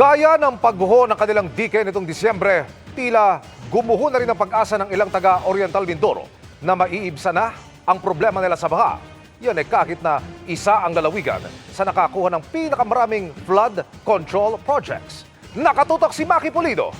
Gaya ng pagbuho ng kanilang dike nitong Disyembre, tila gumuho na rin ang pag-asa ng ilang taga Oriental Mindoro na maiibsa na ang problema nila sa baha. Yan ay kahit na isa ang lalawigan sa nakakuha ng pinakamaraming flood control projects. Nakatutok si Maki Pulido.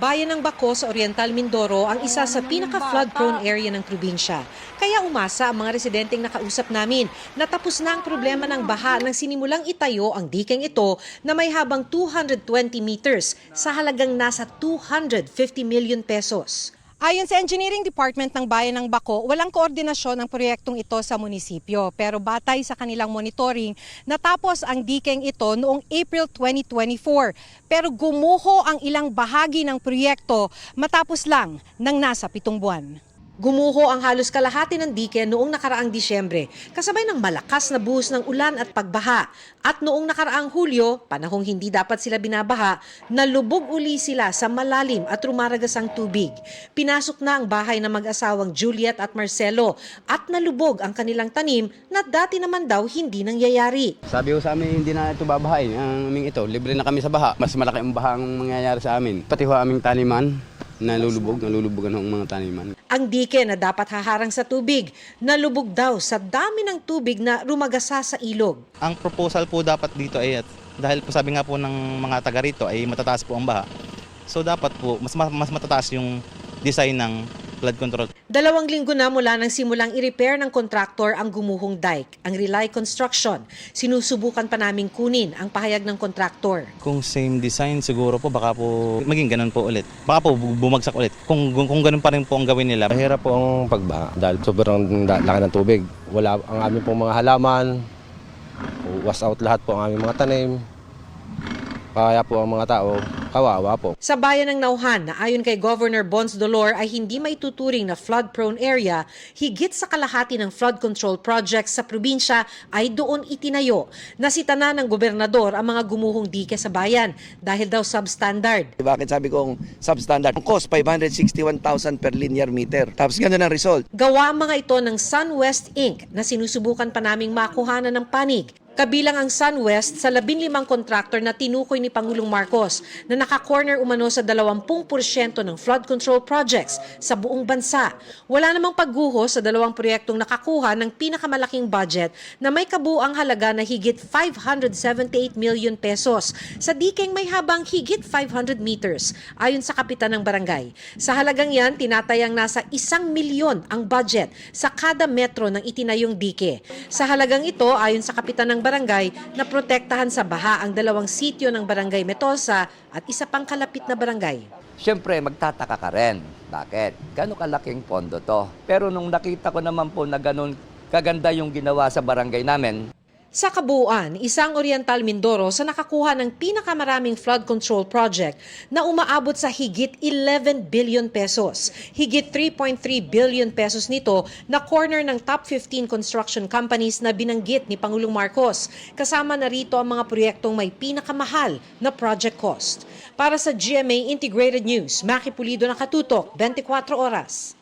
Bayan ng Bako sa Oriental Mindoro ang isa sa pinaka-flood-prone area ng probinsya. Kaya umasa ang mga residenteng nakausap namin na tapos na ang problema ng baha nang sinimulang itayo ang dikeng ito na may habang 220 meters sa halagang nasa 250 million pesos. Ayon sa Engineering Department ng Bayan ng Bako, walang koordinasyon ang proyektong ito sa munisipyo. Pero batay sa kanilang monitoring, natapos ang dikeng ito noong April 2024. Pero gumuho ang ilang bahagi ng proyekto matapos lang ng nasa pitong buwan. Gumuho ang halos kalahati ng dike noong nakaraang Disyembre, kasabay ng malakas na buhos ng ulan at pagbaha. At noong nakaraang Hulyo, panahong hindi dapat sila binabaha, nalubog uli sila sa malalim at rumaragas ang tubig. Pinasok na ang bahay ng mag-asawang Juliet at Marcelo at nalubog ang kanilang tanim na dati naman daw hindi nangyayari. Sabi ko sa amin, hindi na ito babahain. Ang aming ito, libre na kami sa baha. Mas malaki ang baha ang mangyayari sa amin. Pati ho aming taniman, nalulubog, nalulubogan ang mga taniman. Ang dike na dapat haharang sa tubig, nalubog daw sa dami ng tubig na rumagasa sa ilog. Ang proposal po dapat dito ay at dahil po sabi nga po ng mga taga rito ay matataas po ang baha. So dapat po mas mas matataas yung design ng flood control. Dalawang linggo na mula nang simulang i-repair ng kontraktor ang gumuhong dike, ang Relay Construction. Sinusubukan pa naming kunin ang pahayag ng kontraktor. Kung same design siguro po baka po maging ganun po ulit. Baka po bu- bumagsak ulit. Kung kung ganun pa rin po ang gawin nila. Mahirap po ang pagbaha dahil sobrang laki ng tubig. Wala ang aming pong mga halaman, was out lahat po ang aming mga tanim. Kaya po ang mga tao, kawawa po. Sa bayan ng Nauhan na ayon kay Governor Bons Dolor ay hindi maituturing na flood-prone area, higit sa kalahati ng flood control projects sa probinsya ay doon itinayo. Nasita na ng gobernador ang mga gumuhong dike sa bayan dahil daw substandard. Bakit sabi kong substandard? Ang cost, 561,000 per linear meter. Tapos ganun ang result. Gawa ang mga ito ng SunWest Inc. na sinusubukan pa naming makuhanan ng panig. Kabilang ang SunWest sa 15 kontraktor na tinukoy ni Pangulong Marcos na naka-corner umano sa 20% ng flood control projects sa buong bansa. Wala namang pagguho sa dalawang proyektong nakakuha ng pinakamalaking budget na may kabuang halaga na higit 578 million pesos sa dikeng may habang higit 500 meters ayon sa kapitan ng barangay. Sa halagang yan, tinatayang nasa isang milyon ang budget sa kada metro ng itinayong dike. Sa halagang ito, ayon sa kapitan ng barangay, na protektahan sa baha ang dalawang sityo ng barangay Metosa at isa pang kalapit na barangay. Siyempre, magtataka ka rin. Bakit? Gano'ng kalaking pondo to? Pero nung nakita ko naman po na ganun kaganda yung ginawa sa barangay namin, Sa kabuuan, isang Oriental Mindoro sa nakakuha ng pinakamaraming flood control project na umaabot sa higit 11 billion pesos. Higit 3.3 billion pesos nito na corner ng top 15 construction companies na binanggit ni Pangulong Marcos. Kasama na rito ang mga proyektong may pinakamahal na project cost. Para sa GMA Integrated News, Maki Pulido nakatutok, 24 oras.